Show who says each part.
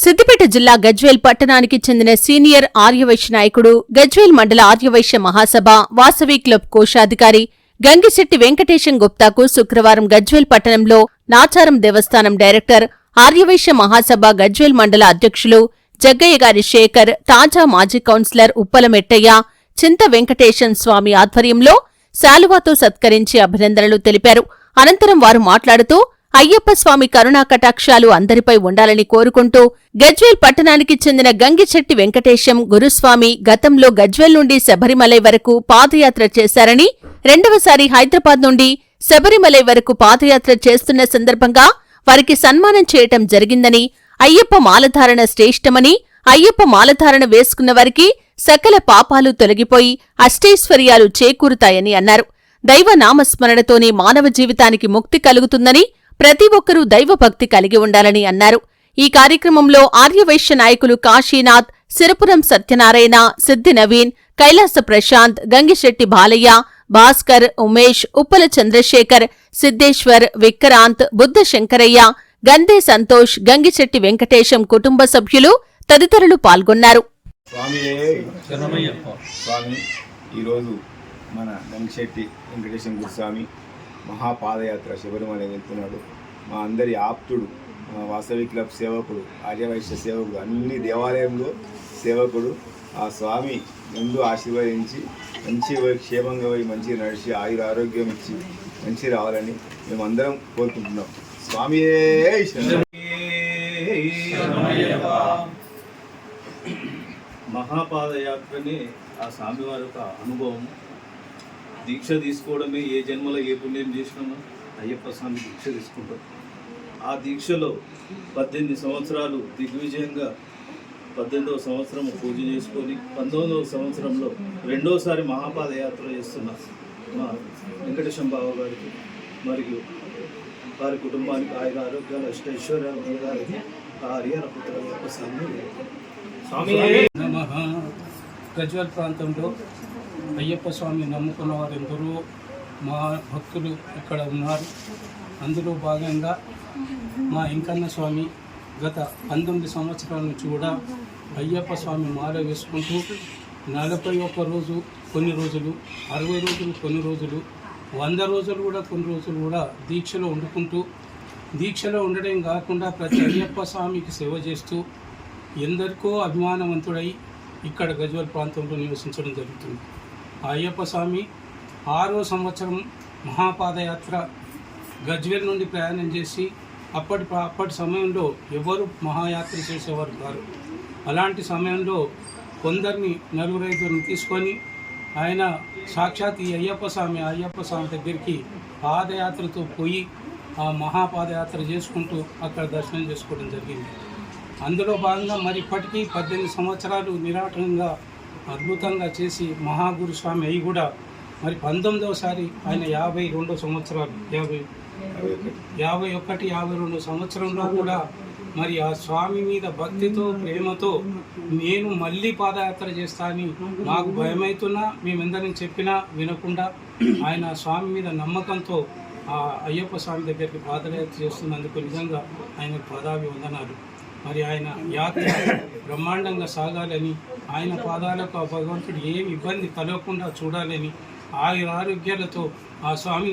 Speaker 1: సిద్దిపేట జిల్లా గజ్వేల్ పట్టణానికి చెందిన సీనియర్ ఆర్యవైశ్య నాయకుడు గజ్వేల్ మండల ఆర్యవైశ్య మహాసభ వాసవి క్లబ్ కోశాధికారి గంగిశెట్టి వెంకటేశం గుప్తాకు శుక్రవారం గజ్వేల్ పట్టణంలో నాచారం దేవస్థానం డైరెక్టర్ ఆర్యవైశ్య మహాసభ గజ్వేల్ మండల అధ్యక్షులు జగ్గయ్య గారి శేఖర్ తాజా మాజీ కౌన్సిలర్ ఉప్పలమెట్టయ్య చింత వెంకటేశం స్వామి ఆధ్వర్యంలో శాలువాతో సత్కరించి అభినందనలు తెలిపారు. అనంతరం వారు మాట్లాడుతూ అయ్యప్ప స్వామి కరుణా కటాక్షాలు అందరిపై ఉండాలని కోరుకుంటూ గజ్వేల్ పట్టణానికి చెందిన గంగిచెట్టి వెంకటేశం గురుస్వామి గతంలో గజ్వేల్ నుండి శబరిమలై వరకు పాదయాత్ర చేశారని రెండవసారి హైదరాబాద్ నుండి శబరిమలై వరకు పాదయాత్ర చేస్తున్న సందర్భంగా వారికి సన్మానం చేయటం జరిగిందని అయ్యప్ప మాలధారణ శ్రేష్టమని అయ్యప్ప మాలధారణ వేసుకున్న వారికి సకల పాపాలు తొలగిపోయి అష్టైశ్వర్యాలు చేకూరుతాయని అన్నారు. దైవ నామస్మరణతోనే మానవ జీవితానికి ముక్తి కలుగుతుందని ప్రతి ఒక్కరూ దైవభక్తి కలిగి ఉండాలని అన్నారు. ఈ కార్యక్రమంలో ఆర్యవైశ్య నాయకులు కాశీనాథ్ సిరపురం సత్యనారాయణ సిద్ధి నవీన్ కైలాస ప్రశాంత్ గంగిశెట్టి బాలయ్య భాస్కర్ ఉమేష్ ఉప్పల చంద్రశేఖర్ సిద్దేశ్వర్ విక్రాంత్ బుద్ధ శంకరయ్య గందే సంతోష్ గంగిశెట్టి వెంకటేశం కుటుంబ సభ్యులు తదితరులు పాల్గొన్నారు.
Speaker 2: స్వామి ఈరోజు మన గంగిశెట్టి వెంకటేశం గురుస్వామి మహాపాదయాత్ర శబరిమల వెళ్తున్నాడు. మా అందరి ఆప్తుడు వాసవి క్లబ్ సేవకుడు ఆర్యవైశ్య సేవకుడు అన్ని దేవాలయంలో సేవకుడు ఆ స్వామి ముందు ఆశీర్వదించి మంచి క్షేమంగా పోయి మంచి నడిచి ఆయుర ఆరోగ్యం ఇచ్చి మంచి రావాలని మేమందరం కోరుకుంటున్నాం. స్వామి
Speaker 3: మహాపాదయాత్రని ఆ స్వామివారి యొక్క అనుభవం దీక్ష తీసుకోవడమే ఏ జన్మలో ఏ పుణ్యం చేసినామో అయ్యప్ప స్వామి దీక్ష తీసుకుంటాం ఆ దీక్షలో పద్దెనిమిది సంవత్సరాలు దిగ్విజయంగా పద్దెనిమిదవ సంవత్సరం పూజ చేసుకొని పంతొమ్మిదవ సంవత్సరంలో రెండోసారి మహాపాదయాత్ర చేస్తున్న మా వెంకటేశం బాబు గారికి మరియు వారి కుటుంబానికి ఆయన ఆరోగ్యాలు అష్టైశ్వర్యాలు కలగాలని ఆ హరిహర పుత్ర అయ్యప్ప స్వామి
Speaker 4: నమః. గజ్వల్ ప్రాంతంలో అయ్యప్ప స్వామి నమ్ముకున్న వారు మా భక్తులు ఇక్కడ ఉన్నారు. అందులో భాగంగా మా ఇంకన్న స్వామి గత పంతొమ్మిది సంవత్సరాల నుంచి కూడా అయ్యప్ప స్వామి మాల వేసుకుంటూ నలభై ఒక్క రోజు కొన్ని రోజులు అరవై రోజులు కొన్ని రోజులు వంద రోజులు కూడా కొన్ని రోజులు కూడా దీక్షలో వండుకుంటూ దీక్షలో ఉండడం కాకుండా ప్రతి అయ్యప్ప స్వామికి సేవ చేస్తూ ఎందరికో అభిమానవంతుడై ఇక్కడ గజ్వల్ ప్రాంతంలో నివసించడం జరుగుతుంది. ఆ అయ్యప్ప స్వామి ఆరో సంవత్సరం మహాపాదయాత్ర గజ్వేల్ నుండి ప్రయాణం చేసి అప్పటి అప్పటి సమయంలో ఎవరు మహాయాత్ర చేసేవారు కారు. అలాంటి సమయంలో కొందరిని నలుగురైదుని తీసుకొని ఆయన సాక్షాత్ ఈ అయ్యప్ప స్వామి అయ్యప్ప స్వామి దగ్గరికి పాదయాత్రతో పోయి ఆ మహాపాదయాత్ర చేసుకుంటూ అక్కడ దర్శనం చేసుకోవడం జరిగింది. అందులో భాగంగా మరి ఇప్పటికీ పద్దెనిమిది సంవత్సరాలు నిరాటంగా అద్భుతంగా చేసి మహాగురు స్వామి అయి కూడా మరి పంతొమ్మిదవసారి ఆయన యాభై రెండు సంవత్సరాలు యాభై యాభై ఒకటి యాభై రెండు సంవత్సరంలో కూడా మరి ఆ స్వామి మీద భక్తితో ప్రేమతో నేను మళ్ళీ పాదయాత్ర చేస్తా అని మాకు భయమవుతున్నా మేమెందరం చెప్పినా వినకుండా ఆయన స్వామి మీద నమ్మకంతో ఆ అయ్యప్ప స్వామి దగ్గరికి పాదయాత్ర చేస్తున్నందుకు నిజంగా ఆయన పదాభి వందనాలు మరి ఆయన యాత్ర బ్రహ్మాండంగా సాగాలని ఆయన పాదాలకు ఆ భగవంతుడు ఏమి ఇబ్బంది కలగకుండా చూడాలని ఆయుర ఆరోగ్యాలతో ఆ స్వామి